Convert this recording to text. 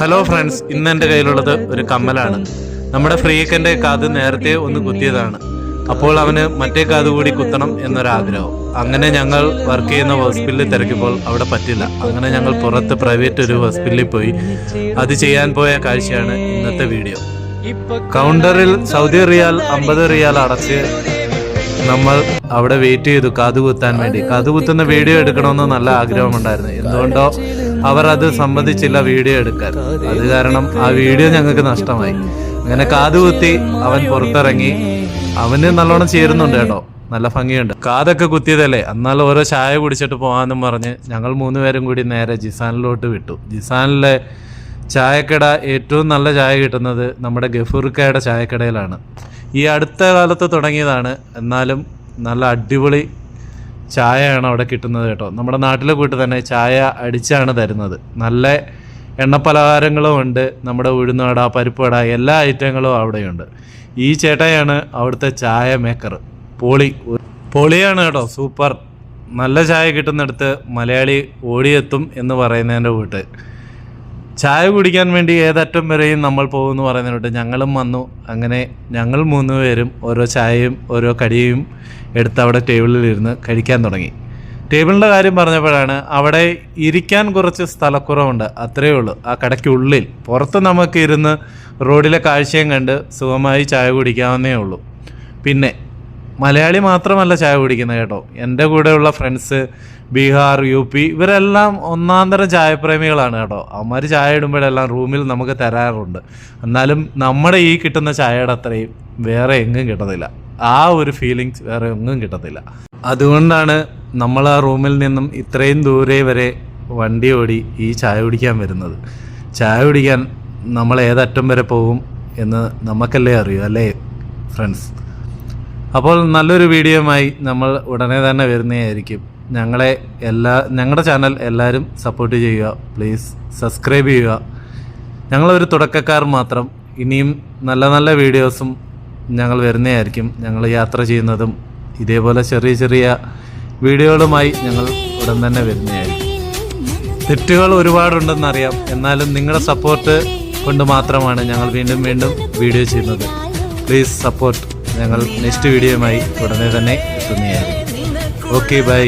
Hello friends ഇന്ന് എന്റെ കയ്യിലുള്ളത് ഒരു കമ്മലാണ്. നമ്മുടെ ഫ്രീക്കന്റെ കാത് നേരത്തെ ഒന്ന് കുത്തിയതാണ്. അപ്പോൾ അവന് മറ്റേ കാത് കൂടി കുത്തണം എന്നൊരാഗ്രഹം. അങ്ങനെ ഞങ്ങൾ വർക്ക് ചെയ്യുന്ന ഹോസ്പിറ്റലിൽ തിരക്കിയപ്പോൾ അവിടെ പറ്റില്ല. അങ്ങനെ ഞങ്ങൾ പുറത്ത് പ്രൈവറ്റ് ഒരു ഹോസ്പിറ്റലിൽ പോയി. അത് ചെയ്യാൻ പോയ കാഴ്ചയാണ് ഇന്നത്തെ വീഡിയോ കൗണ്ടറിൽ സൗദി റിയാൽ അമ്പത് റിയാൽ അടച്ച് നമ്മൾ അവിടെ വെയിറ്റ് ചെയ്തു കാതുകുത്താൻ വേണ്ടി. കാതുകുത്തുന്ന വീഡിയോ എടുക്കണമെന്ന് നല്ല ആഗ്രഹമുണ്ടായിരുന്നു. എന്തുകൊണ്ടോ അവർ അത് സംബന്ധിച്ചില്ല വീഡിയോ എടുക്കാൻ. അത് കാരണം ആ വീഡിയോ ഞങ്ങൾക്ക് നഷ്ടമായി. അങ്ങനെ കാതുകുത്തി അവൻ പുറത്തിറങ്ങി. അവന് നല്ലോണം ചേരുന്നുണ്ട് കേട്ടോ. നല്ല ഭംഗിയുണ്ട്. കാതൊക്കെ കുത്തിയതല്ലേ? എന്നാൽ ഓരോ ചായ കുടിച്ചിട്ട് പോകാമെന്നും പറഞ്ഞ് ഞങ്ങൾ മൂന്നുപേരും കൂടി നേരെ ജിസാനിലോട്ട് വിട്ടു. ജിസാനിലെ ചായക്കട ഏറ്റവും നല്ല ചായ കിട്ടുന്നത് നമ്മുടെ ഗഫൂർക്കയുടെ ചായക്കടയിലാണ്. ഈ അടുത്ത കാലത്ത് തുടങ്ങിയതാണ്. എന്നാലും നല്ല അടിപൊളി ചായയാണ് അവിടെ കിട്ടുന്നത് കേട്ടോ. നമ്മുടെ നാട്ടിലെ കൂട്ട് തന്നെ ചായ അടിച്ചാണ് തരുന്നത്. നല്ല എണ്ണപ്പലഹാരങ്ങളും ഉണ്ട്. നമ്മുടെ ഉഴുന്നുവട പരിപ്പട എല്ലാ ഐറ്റങ്ങളും അവിടെയുണ്ട്. ഈ ചേട്ടയാണ് അവിടുത്തെ ചായ മേക്കർ. പോളി. പൊളിയാണ് കേട്ടോ. സൂപ്പർ. നല്ല ചായ കിട്ടുന്നിടത്ത് മലയാളി ഓടിയെത്തും എന്ന് പറയുന്നതിന്റെ കൂട്ട്. ചായ കുടിക്കാൻ വേണ്ടി ഏതറ്റം വരെയും നമ്മൾ പോകുമെന്ന് പറയുന്നതിനോട്ട് ഞങ്ങളും വന്നു. അങ്ങനെ ഞങ്ങൾ മൂന്ന് പേരും ഓരോ ചായയും ഓരോ കടിയും എടുത്ത് അവിടെ ടേബിളിൽ ഇരുന്ന് കഴിക്കാൻ തുടങ്ങി. ടേബിളിന്റെ കാര്യം പറഞ്ഞപ്പോഴാണ് അവിടെ ഇരിക്കാൻ കുറച്ച് സ്ഥലക്കുറവുണ്ട്. അത്രയേ ഉള്ളൂ. ആ കടയ്ക്കുള്ളിൽ പുറത്ത് നമുക്ക് ഇരുന്ന് റോഡിലെ കാഴ്ചയും കണ്ട് സുഖമായി ചായ കുടിക്കാവുന്നേ ഉള്ളൂ. പിന്നെ മലയാളി മാത്രമല്ല ചായ കുടിക്കുന്നത് കേട്ടോ. എന്റെ കൂടെയുള്ള ഫ്രണ്ട്സ് ബീഹാർ യു പി ഇവരെല്ലാം ഒന്നാന്തരം ചായപ്രേമികളാണ് കേട്ടോ. അവന്മാർ ചായ ഇടുമ്പോഴെല്ലാം റൂമിൽ നമുക്ക് തരാറുണ്ട്. എന്നാലും നമ്മുടെ ഈ കിട്ടുന്ന ചായയുടെ അത്രയും വേറെ എങ്ങും കിട്ടത്തില്ല. ആ ഒരു ഫീലിങ്സ് വേറെ എങ്ങും കിട്ടത്തില്ല. അതുകൊണ്ടാണ് നമ്മൾ ആ റൂമിൽ നിന്നും ഇത്രയും ദൂരെ വരെ വണ്ടി ഓടി ഈ ചായ കുടിക്കാൻ വരുന്നത്. ചായ കുടിക്കാൻ നമ്മൾ ഏതറ്റം വരെ പോകും എന്ന് നമുക്കല്ലേ അറിയൂ അല്ലേ ഫ്രണ്ട്സ്? അപ്പോൾ നല്ലൊരു വീഡിയോയുമായി നമ്മൾ ഉടനെ തന്നെ വരുന്നതായിരിക്കും. ഞങ്ങളെ എല്ലാ ഞങ്ങളുടെ ചാനൽ എല്ലാവരും സപ്പോർട്ട് ചെയ്യുക. പ്ലീസ് സബ്സ്ക്രൈബ് ചെയ്യുക. ഞങ്ങളൊരു തുടക്കക്കാർ മാത്രം. ഇനിയും നല്ല നല്ല വീഡിയോസും ഞങ്ങൾ വരുന്നതായിരിക്കും. ഞങ്ങൾ യാത്ര ചെയ്യുന്നതും ഇതേപോലെ ചെറിയ ചെറിയ വീഡിയോകളുമായി ഞങ്ങൾ ഉടൻ തന്നെ വരുന്നതായിരിക്കും. തെറ്റുകൾ ഒരുപാടുണ്ടെന്നറിയാം. എന്നാലും നിങ്ങളുടെ സപ്പോർട്ട് കൊണ്ട് മാത്രമാണ് ഞങ്ങൾ വീണ്ടും വീണ്ടും വീഡിയോ ചെയ്യുന്നത്. പ്ലീസ് സപ്പോർട്ട് ഞങ്ങൾ നെക്സ്റ്റ് വീഡിയോയുമായി ഉടനെ തന്നെ എത്തുന്നതായിരിക്കും. Okay bye